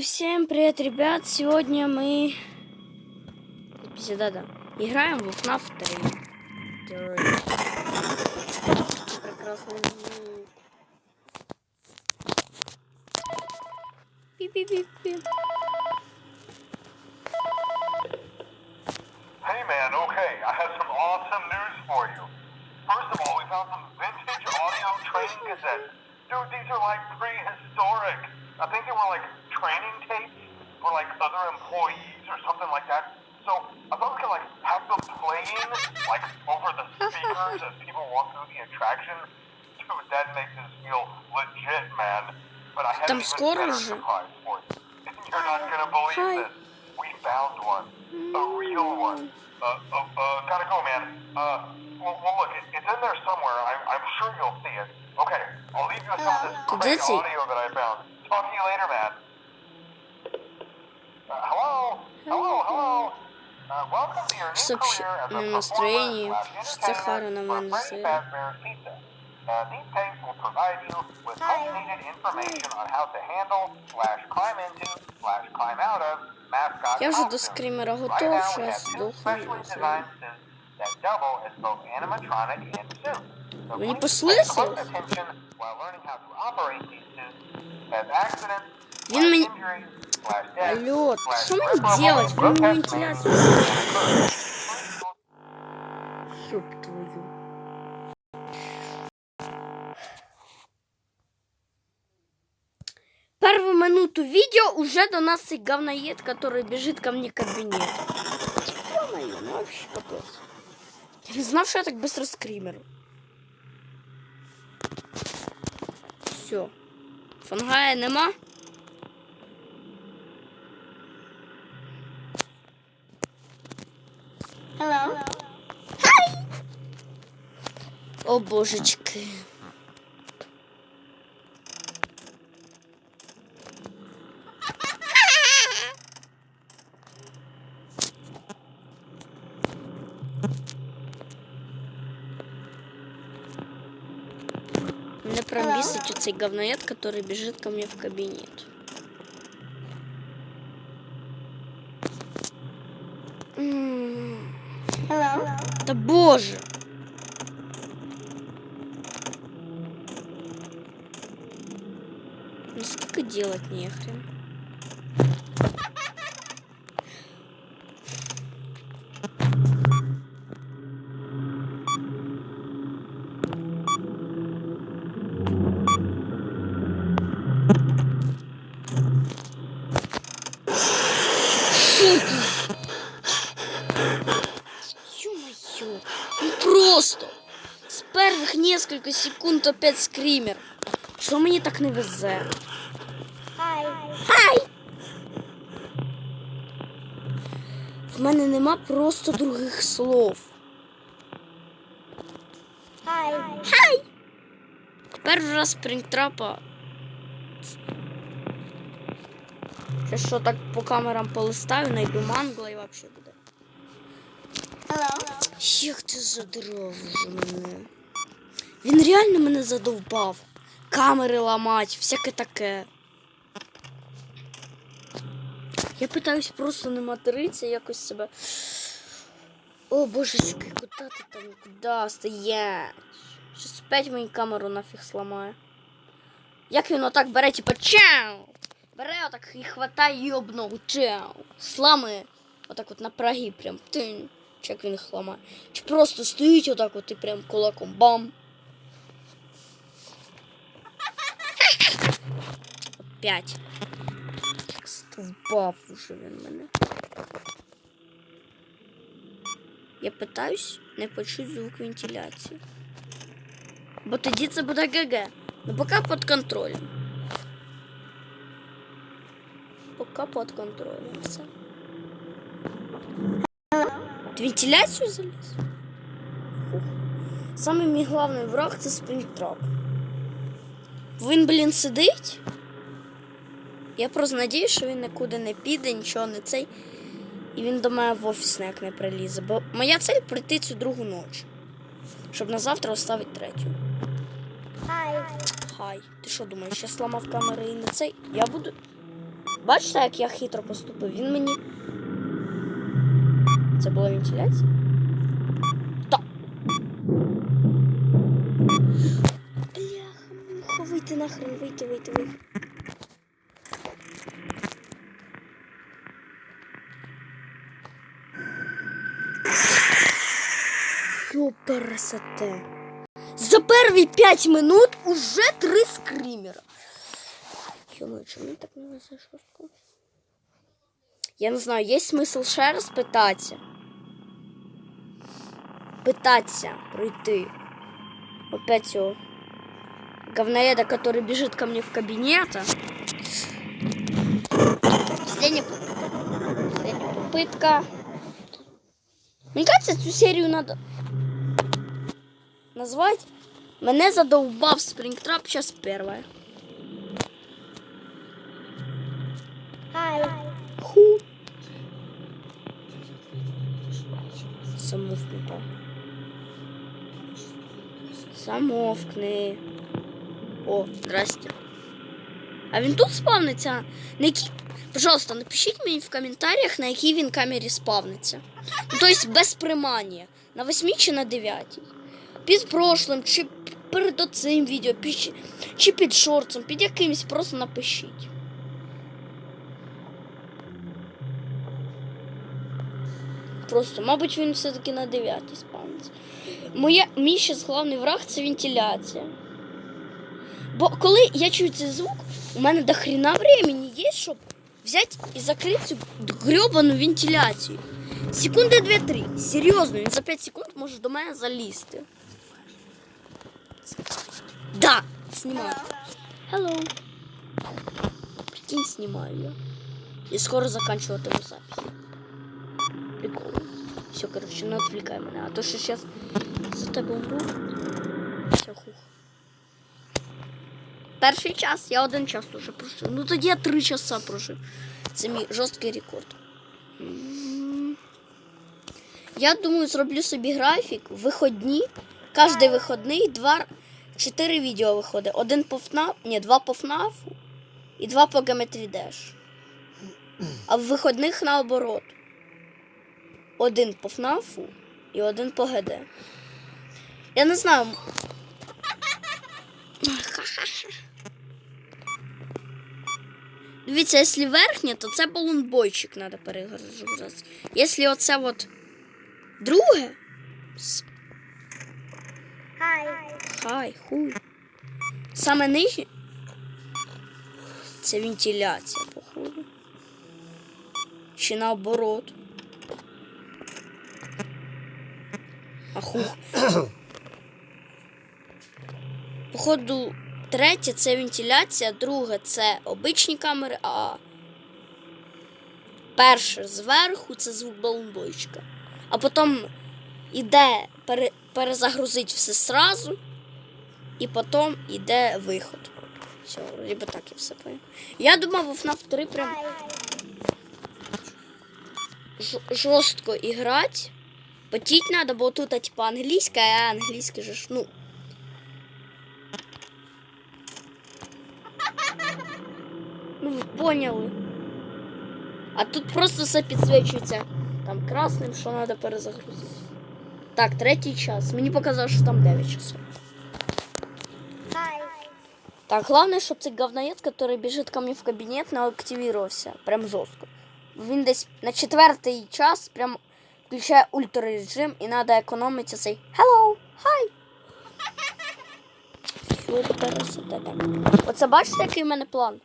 всем привет, ребят! Сегодня мы... Да-да. Играем в FNAF 3. Прекрасный. Пи-пи-пи-пи. Hey man, okay, I have some awesome news for you. First of all, we found some vintage audio training cassettes. Dude, these are like prehistoric. I think they were like training tapes for like other employees or something like that. So I thought we could like have them playing like over the speakers as people walk through the attraction. Dude, that makes feel legit, man. But I have a surprise for you. You're not gonna believe Hi. this. We found one, a real one. Uh, uh, uh, gotta go, man. Uh, well, well look, it, it's in there somewhere. I, I'm sure you'll see it. Okay, I'll leave you with some of this great audio that I found. Talk to you later, man. New Чтоб career as a на мене це- Pizza. Uh, these tapes will provide you with much-needed information on how to handle, slash climb into, slash climb out of mascot Я вже до скримера готов, have two здохну. Мені accidents, Він мені- injuries, slash death, Алло, slash що мені irreparable делать? Він мені grotesque вентиляцію. management. Ёб твою. Первую минуту видео уже до нас и говноед, который бежит ко мне в кабинет. Ё-моё, ну вообще капец. Я не знал, что я так быстро скримеру. Все. Фангая нема. О божечки. Меня прям бесит цей говноед, который бежит ко мне в кабинет. Да боже! Ну сколько делать нехрен. Несколько секунд опять скример. Що мені так не везе? Хай! В мене нема просто других слов. Хай! Перший раз спрінгтрапа. Ще що так по камерам полистаю, найду мангла і вообще буде. Як ти задрав мене. Він реально мене задовбав. Камери ламать, всяке таке. Я питаюсь просто не материтися, якось себе. О, божечки, куди ти там? Куди стоять? Щас опять мою камеру нафіг сломає. Як він отак бере, типа чау! Бере отак і хватає і об ногу. Чау! Сламує. Отак от на прагі прям. Тинь. Як він їх ламає. Чи просто стоїть отак от і прям кулаком бам. Опять. Так стовбав уже він мене. Я питаюсь не почути звук вентиляції. Бо тоді це буде ГГ. Ну поки під контролем. Поки під контролем все. Ти вентиляцію заліз? Фух. Самий мій головний враг це спринтрап. Він, блін, сидить. Я просто надію, що він нікуди не піде, нічого не цей. І він до мене в офіс ніяк не прилізе. Бо моя цель прийти цю другу ніч. Щоб на завтра оставити третю. Хай. Ти що думаєш, я сламав камери і не цей? Я буду. Бачите, як я хитро поступив? Він мені. Це була вентиляція? Так. Бляха, муха, вийти нахрен, вийти, вийти, вийти. Ёпересете. За перві 5 минут уже три скримера. Йому, чому так не везе шостку? Я не знаю, є смисл ще раз питатися. Питатися, пройти. Опять цього говноеда, который бежит ко мне в кабинет. а. Последняя, п- последняя попытка. Мне кажется, цю серію надо назвать. Мене задовбав Спрингтрап, сейчас первая. Ху. Замовкнуто. Замовкни. О, здрасте. А він тут спавниться? На якій... Пожалуйста, напишіть мені в коментарях, на якій він камері спавниться. Ну, тобто без примання. На 8 чи на 9. Під прошлим, чи перед оцим відео, під- чи під шорцем, під якимось просто напишіть. Просто, мабуть, він все-таки на 9 спавниться. Моя, мій ще головний враг це вентиляція. Бо коли я чую цей звук, у мене до хрена времени є, щоб взяти і закрити цю грьобану вентиляцію. Секунди 2-3. Серйозно, він за 5 секунд може до мене залізти. Да, знімаю. Hello. Прикинь, знімаю я. І скоро заканчиватиму запись. Прикол. Все, короче, не отвлекай меня. А то что сейчас за тебе умру. Все, хух. Перший час, я один час уже прожив. Ну тоді я три часа прожив. Це мій жорсткий рекорд. Я думаю, зроблю собі графік. Виходні. Кожний виходний два, чотири відео виходить. Один по ФНАФ, ні, два по ФНАФу і два по Geometry Dash. А в виходних наоборот один по ФНАФу і один по ГД. Я не знаю. Дивіться, якщо верхнє, то це балунбойчик треба перегружати. Якщо оце от друге. С- Хай, хуй. Саме нижнє. Це вентиляція, походу. Чи наоборот. Ахух. Походу, третє це вентиляція, друге це обичні камери, а перше зверху це звук балонбойчика. А потім іде пере, перезагрузить все сразу, і потім іде виход. Все, либо так я все понял. Я думав, в FNAF 3 прям жорстко іграти. Потіть надо, бо тут типа англійська, а англійська же ж, ну. Ну, ви поняли. А тут просто все підсвічується там красним, що треба перезагрузити. Так, третій час. Мені показалось, що там 9 часов. Так, главное, щоб цей говноед, который біжить ко мне в кабінет, не активувався. Прям жорстко. Він десь на четвертий час прям включає ультрарежим і треба економити цей Hello! Hi! Так. Оце бачите, який в мене план?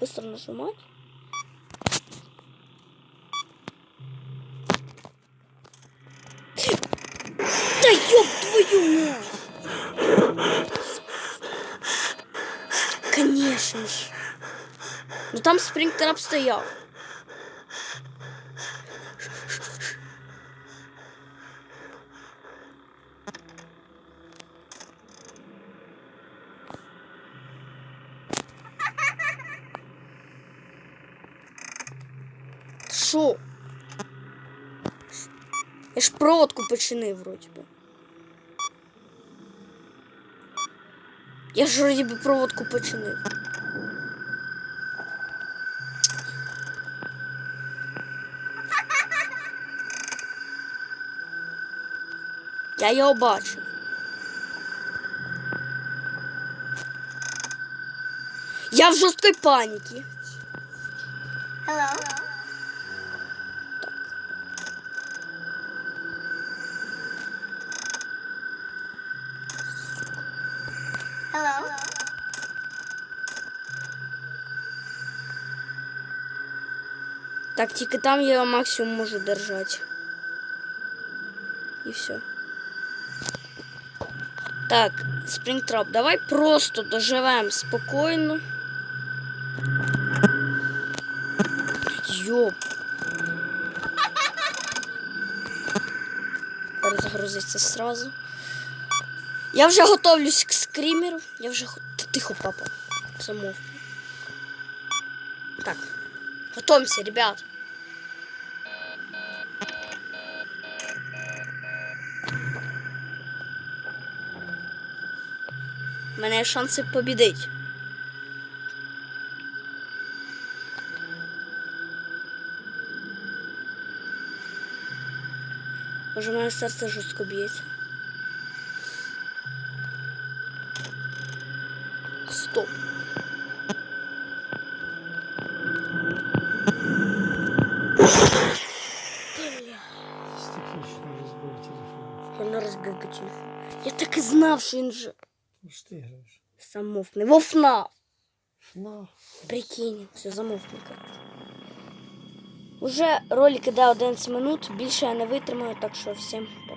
Быстро нажимати. Твою! Конечно ж. Ну там спрингтрап стоял. Шо? Я ж проводку починив вроді Я ж вроді би проводку починив. Я його бачу. Я в жорсткій паніці. Hello. Так, тільки там я максимум можу держати. І все. Так, Спрінгтрап, давай просто доживемо спокійно. Йоп. Перезагрузиться сразу. Я вже готовлюсь к скримеру. Я вже Тихо, папа. Замовкни. Так. Готовимся, ребят. У мене є шанси побідити. Може, моє серце жорстко б'ється. Розбив би телефон. Я так і знав, що він же. Ну ж ти граєш. замовкне. Вовна! На. Прикинь, все, замовкни. коротше. Уже ролик іде 11 минут, більше я не витримаю, так що всім пока.